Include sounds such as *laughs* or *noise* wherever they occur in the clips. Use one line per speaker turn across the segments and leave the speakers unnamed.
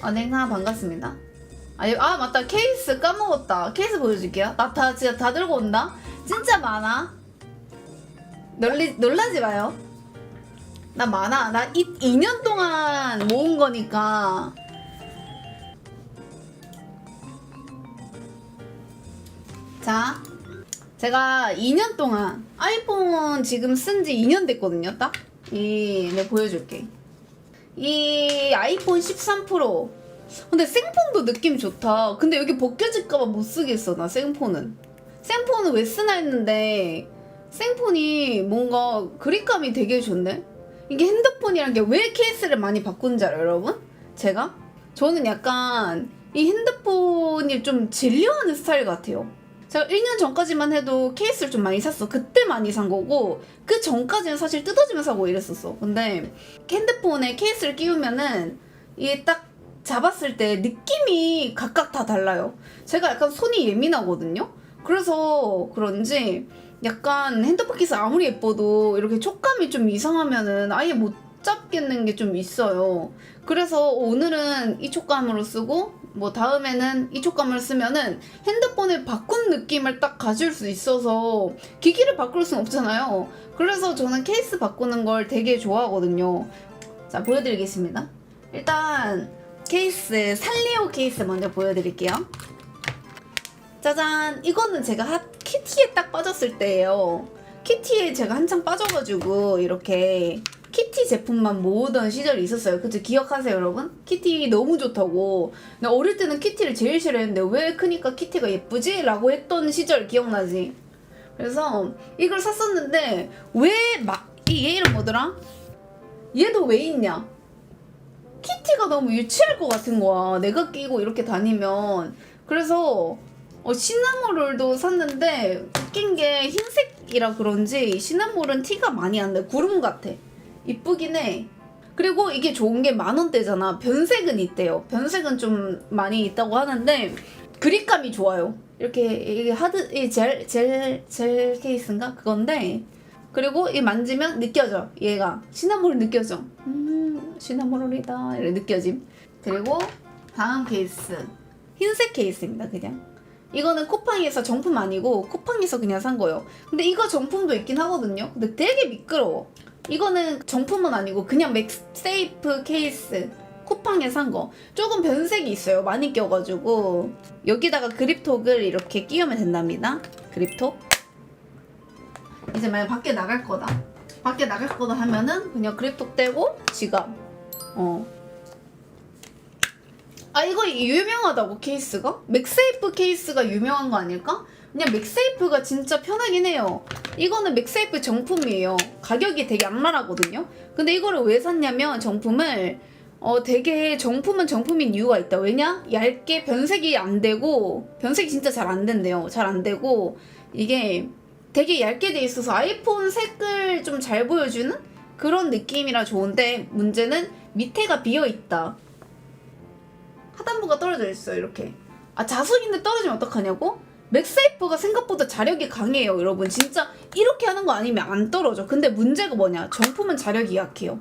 아, 냉하 반갑습니다. 아, 여- 아, 맞다. 케이스 까먹었다. 케이스 보여줄게요. 나 다, 진짜 다 들고 온다. 진짜 많아. 놀리, 놀라지 마요. 나 많아. 나 이, 2년 동안 모은 거니까. 자, 제가 2년 동안 아이폰 지금 쓴 지 2년 됐거든요, 딱. 이, 네, 보여줄게. 이 아이폰 13 프로. 근데 생폰도 느낌 좋다. 근데 여기 벗겨질까봐 못 쓰겠어, 나 생폰은. 생폰은 왜 쓰나 했는데, 생폰이 뭔가 그립감이 되게 좋네? 이게 핸드폰이란 게 왜 케이스를 많이 바꾼 줄 알아요, 여러분? 제가? 저는 약간 이 핸드폰이 좀 질려하는 스타일 같아요. 제가 1년 전까지만 해도 케이스를 좀 많이 샀어. 그때 많이 산 거고, 그 전까지는 사실 뜯어지면 사고 이랬었어. 근데 핸드폰에 케이스를 끼우면은 이게 딱 잡았을 때 느낌이 각각 다 달라요. 제가 약간 손이 예민하거든요. 그래서 그런지 약간 핸드폰 케이스 아무리 예뻐도 이렇게 촉감이 좀 이상하면은 아예 못 잡겠는 게 좀 있어요. 그래서 오늘은 이 촉감으로 쓰고 뭐 다음에는 이 촉 감을 쓰면은 핸드폰을 바꾼 느낌을 딱 가질 수 있어서 기기를 바꿀 순 없잖아요. 그래서 저는 케이스 바꾸는 걸 되게 좋아하거든요. 자, 보여드리겠습니다. 일단 케이스, 살리오 케이스 먼저 보여드릴게요. 짜잔! 이거는 제가 하, 키티에 딱 빠졌을 때예요. 키티에 제가 한창 빠져가지고 이렇게 키티 제품만 모으던 시절이 있었어요. 그쵸? 기억하세요, 여러분? 키티 너무 좋다고. 근데 어릴 때는 키티를 제일 싫어했는데 왜 크니까 키티가 예쁘지? 라고 했던 시절 기억나지? 그래서 이걸 샀었는데 왜 막, 이얘 이름 뭐더라? 얘도 왜 있냐? 키티가 너무 유치할 것 같은 거야. 내가 끼고 이렇게 다니면. 그래서 어, 시나모롤도 샀는데 웃긴 게 흰색이라 그런지 시나모롤은 티가 많이 안 나. 구름 같아. 이쁘긴 해. 그리고 이게 좋은 게 만 원대잖아. 변색은 있대요. 변색은 좀 많이 있다고 하는데 그립감이 좋아요. 이렇게 이게 하드 이젤젤젤 케이스인가 그건데 그리고 이 만지면 느껴져. 얘가 시나모롤 느껴져. 음 시나모롤이다 이렇게 느껴짐. 그리고 다음 케이스 흰색 케이스입니다. 그냥. 이거는 쿠팡에서 정품 아니고 쿠팡에서 그냥 산 거예요. 근데 이거 정품도 있긴 하거든요. 근데 되게 미끄러워. 이거는 정품은 아니고 그냥 맥세이프 케이스 쿠팡에 산 거. 조금 변색이 있어요. 많이 껴가지고 여기다가 그립톡을 이렇게 끼우면 된답니다. 그립톡. 이제 만약 밖에 나갈 거다. 밖에 나갈 거다 하면은 그냥 그립톡 떼고 지갑. 어. 아 이거 유명하다고 케이스가? 맥세이프 케이스가 유명한 거 아닐까? 그냥 맥세이프가 진짜 편하긴 해요. 이거는 맥세이프 정품이에요. 가격이 되게 악랄하거든요. 근데 이거를 왜 샀냐면 정품을 어 되게 정품은 정품인 이유가 있다. 왜냐? 얇게 변색이 안 되고 변색이 진짜 잘 안 된대요. 잘 안 되고 이게 되게 얇게 돼 있어서 아이폰 색을 좀 잘 보여주는 그런 느낌이라 좋은데 문제는 밑에가 비어 있다. 하단부가 떨어져 있어 이렇게 아 자석인데 떨어지면 어떡하냐고? 맥세이프가 생각보다 자력이 강해요 여러분. 진짜 이렇게 하는 거 아니면 안 떨어져. 근데 문제가 뭐냐? 정품은 자력이 약해요.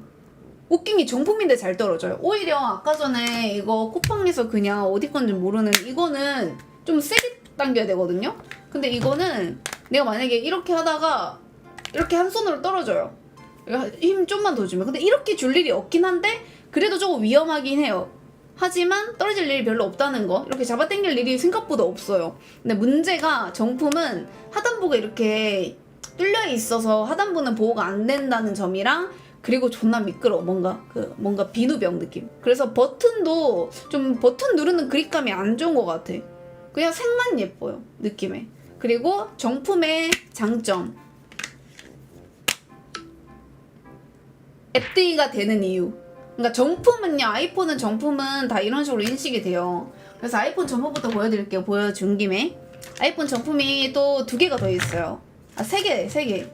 게 정품인데 잘 떨어져요. 오히려 아까 전에 이거 쿠팡에서 그냥 어디 건지 모르는 이거는 좀 세게 당겨야 되거든요. 근데 이거는 내가 만약에 이렇게 하다가 이렇게 한 손으로 떨어져요. 힘 좀만 더 주면. 근데 이렇게 줄 일이 없긴 한데 그래도 조금 위험하긴 해요 하지만 떨어질 일이 별로 없다는 거. 이렇게 잡아당길 일이 생각보다 없어요. 근데 문제가 정품은 하단부가 이렇게 뚫려 있어서 하단부는 보호가 안 된다는 점이랑 그리고 존나 미끄러워. 뭔가 그 뭔가 비누병 느낌. 그래서 버튼도 좀 버튼 누르는 그립감이 안 좋은 것 같아. 그냥 색만 예뻐요 느낌에. 그리고 정품의 장점. 앱데이가 되는 이유 그러니까 정품은요 아이폰은 정품은 다 이런 식으로 인식이 돼요. 그래서 아이폰 정품부터 보여드릴게요 보여준 김에. 아이폰 정품이 또 두 개가 더 있어요. 아 세개세 개.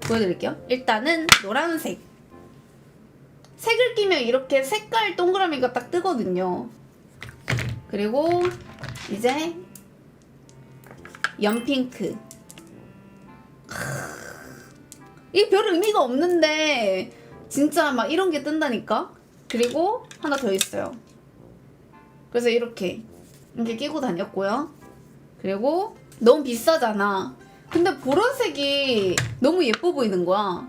보여드릴게요. 일단은 노란색. 색을 끼면 이렇게 색깔 동그라미가 딱 뜨거든요. 그리고 이제 연핑크 이게 별 의미가 없는데 진짜 막 이런 게 뜬다니까. 그리고 하나 더 있어요. 그래서 이렇게 이렇게 끼고 다녔고요. 그리고 너무 비싸잖아. 근데 보라색이 너무 예뻐 보이는 거야.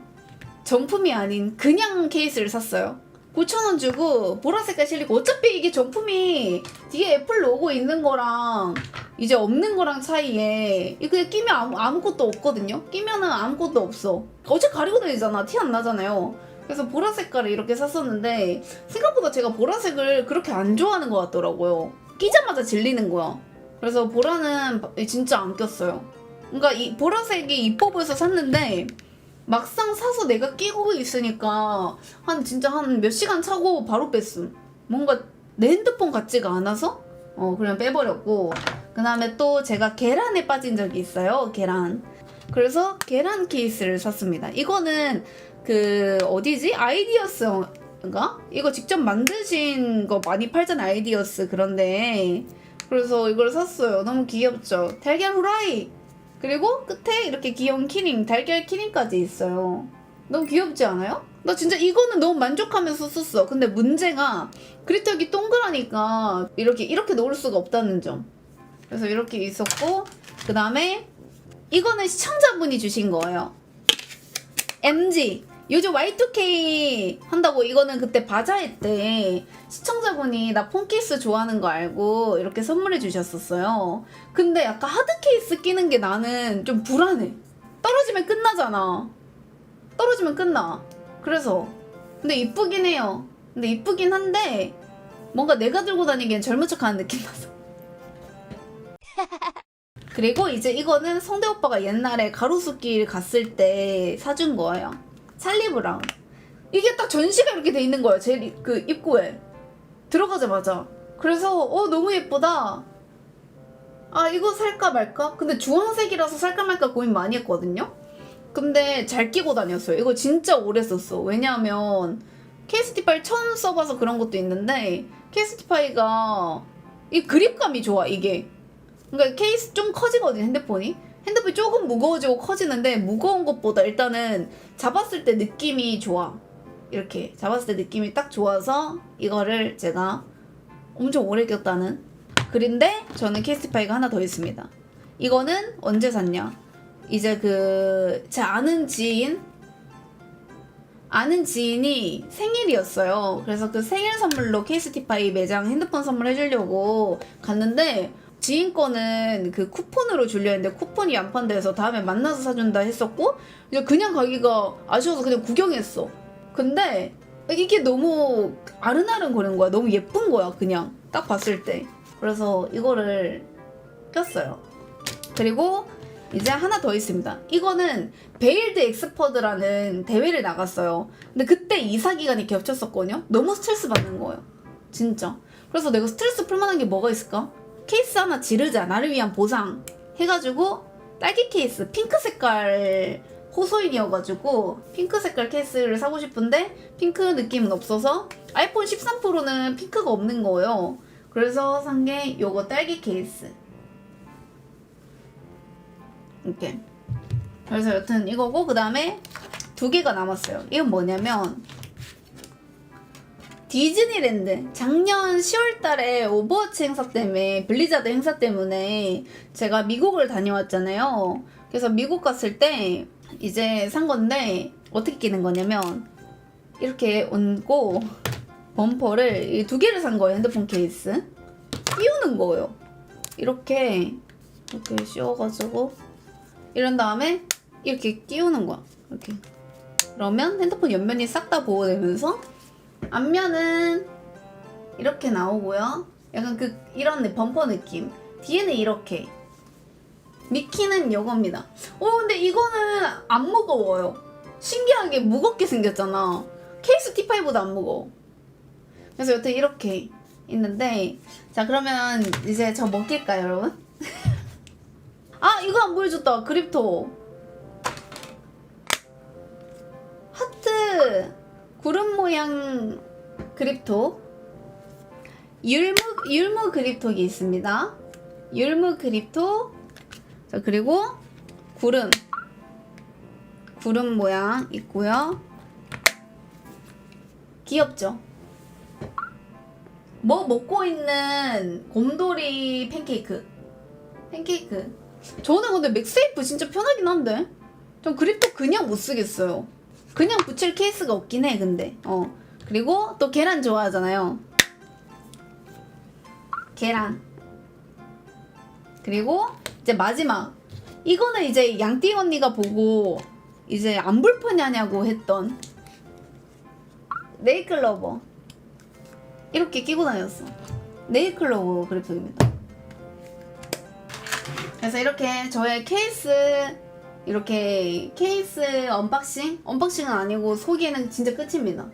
정품이 아닌 그냥 케이스를 샀어요. 9,000원 주고 보라색깔 실리고 어차피 이게 정품이 뒤에 애플 로고 있는 거랑 이제 없는 거랑 차이에 이게 끼면 아무, 아무것도 없거든요? 끼면은 아무것도 없어. 어차피 가리고 다니잖아. 티 안 나잖아요. 그래서 보라 색깔을 이렇게 샀었는데 생각보다 제가 보라색을 그렇게 안 좋아하는 것 같더라고요. 끼자마자 질리는 거야. 그래서 보라는 진짜 안 꼈어요. 그러니까 이 보라색이 이뻐 보여서 샀는데 막상 사서 내가 끼고 있으니까 한 진짜 한 몇 시간 차고 바로 뺐음. 뭔가 내 핸드폰 같지가 않아서 어 그냥 빼버렸고 그 다음에 또 제가 계란에 빠진 적이 있어요. 계란. 그래서 계란 케이스를 샀습니다. 이거는 그 어디지? 아이디어스인가? 이거 직접 만드신 거 많이 팔잖아 아이디어스 그런데 그래서 이걸 샀어요. 너무 귀엽죠? 달걀 후라이 그리고 끝에 이렇게 귀여운 키링, 달걀 키링까지 있어요. 너무 귀엽지 않아요? 나 진짜 이거는 너무 만족하면서 썼어. 근데 문제가 그리터기 동그라니까 이렇게 이렇게 놓을 수가 없다는 점. 그래서 이렇게 있었고 그 다음에 이거는 시청자분이 주신 거예요. MG 요즘 Y2K 한다고 이거는 그때 바자회 때 시청자분이 나 폰케이스 좋아하는 거 알고 이렇게 선물해 주셨었어요. 근데 약간 하드 케이스 끼는 게 나는 좀 불안해. 떨어지면 끝나잖아. 떨어지면 끝나. 그래서 근데 이쁘긴 해요. 근데 이쁘긴 한데 뭔가 내가 들고 다니기엔 젊은 척 하는 느낌 나서. *laughs* 그리고 이제 이거는 성대 오빠가 옛날에 가로수길 갔을 때 사준 거예요. 찰리 브라운. 이게 딱 전시가 이렇게 돼 있는 거예요. 제 그 입구에 들어가자마자. 그래서 어 너무 예쁘다. 아 이거 살까 말까? 근데 주황색이라서 살까 말까 고민 많이 했거든요. 근데 잘 끼고 다녔어요. 이거 진짜 오래 썼어. 왜냐하면 KST8 처음 써봐서 그런 것도 있는데 KST8가 이 그립감이 좋아 이게. 그러니까 케이스 좀 커지거든 핸드폰이. 핸드폰이 조금 무거워지고 커지는데 무거운 것보다 일단은 잡았을 때 느낌이 좋아. 이렇게 잡았을 때 느낌이 딱 좋아서 이거를 제가 엄청 오래 꼈다는 그린데 저는 케이스파이가 하나 더 있습니다. 이거는 언제 샀냐? 이제 그 제 아는 지인 아는 지인이 생일이었어요. 그래서 그 생일 선물로 케이스티파이 매장 핸드폰 선물 해 주려고 갔는데 지인 거는 그 쿠폰으로 줄려 했는데 쿠폰이 안 판대서 다음에 만나서 사준다 했었고 그냥 가기가 아쉬워서 그냥 구경했어. 근데 이게 너무 아른아른 거리는 거야. 너무 예쁜 거야. 그냥 딱 봤을 때. 그래서 이거를 꼈어요. 그리고 이제 하나 더 있습니다. 이거는 베일드 엑스퍼드라는 대회를 나갔어요. 근데 그때 이사 기간이 겹쳤었거든요. 너무 스트레스 받는 거예요. 진짜. 그래서 내가 스트레스 풀 만한 게 뭐가 있을까? 케이스 하나 지르자. 나를 위한 보상. 해가지고 딸기 케이스 핑크 색깔 호소인이어가지고 핑크 색깔 케이스를 사고 싶은데 핑크 느낌은 없어서 아이폰 13 프로는 핑크가 없는 거예요. 그래서 산 게 요거 딸기 케이스. 이렇게. 그래서 여튼 이거고 그 다음에 두 개가 남았어요. 이건 뭐냐면 디즈니랜드 작년 10월 달에 오버워치 행사 때문에 블리자드 행사 때문에 제가 미국을 다녀왔잖아요. 그래서 미국 갔을 때 이제 산 건데 어떻게 끼는 거냐면 이렇게 얹고 범퍼를 이두 개를 산 거예요 핸드폰 케이스 끼우는 거예요. 이렇게 이렇게 씌워가지고 이런 다음에 이렇게 끼우는 거야. 이렇게 그러면 핸드폰 옆면이 싹 다 보호되면서 앞면은 이렇게 나오고요. 약간 그 이런 느- 범퍼 느낌. 뒤에는 이렇게. 미키는 이겁니다. 어 근데 이거는 안 무거워요. 신기하게 무겁게 생겼잖아. 케이스 T5보다 안 무거워. 그래서 여튼 이렇게 있는데 자 그러면 이제 저 먹힐까요 여러분? *laughs* 아 이거 안 보여줬다 그립토 하트 구름 모양 그립톡 율무 율무 그립톡이 있습니다. 율무 그립톡 자 그리고 구름 구름 모양 있고요. 귀엽죠? 뭐 먹고 있는 곰돌이 팬케이크. 팬케이크. 저는 근데 맥세이프 진짜 편하긴 한데. 전 그립도 그냥 못 쓰겠어요. 그냥 붙일 케이스가 없긴 해, 근데. 어. 그리고 또 계란 좋아하잖아요. 계란. 그리고 이제 마지막. 이거는 이제 양띠 언니가 보고 이제 안 불편하냐고 했던 네이클로버. 이렇게 끼고 다녔어. 네이클로버 그래픽입니다. 그래서 이렇게 저의 케이스 이렇게 케이스 언박싱? 언박싱은 아니고 소개는 진짜 끝입니다.